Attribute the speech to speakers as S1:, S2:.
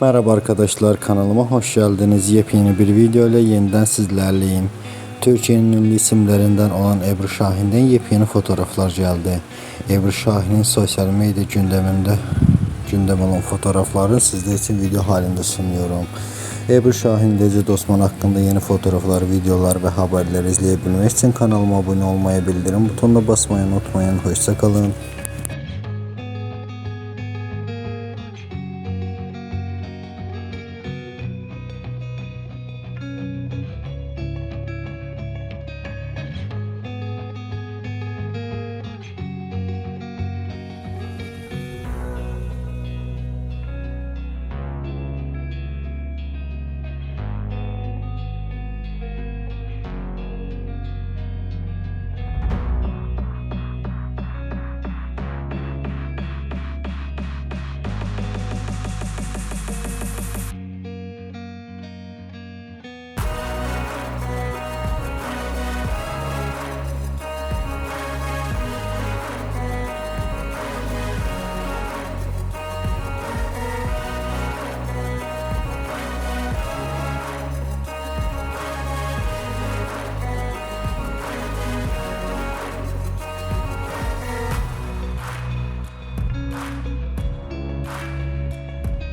S1: Merhaba arkadaşlar kanalıma hoş geldiniz. Yepyeni bir video ile yeniden sizlerleyim. Türkiye'nin ünlü isimlerinden olan Ebru Şahin'den yepyeni fotoğraflar geldi. Ebru Şahin'in sosyal medya gündeminde gündem olan fotoğrafları sizler için video halinde sunuyorum. Ebru Şahin Dece Osman hakkında yeni fotoğraflar, videolar ve haberler izleyebilmek için kanalıma abone olmayı, bildirim butonuna basmayı unutmayın. Hoşçakalın.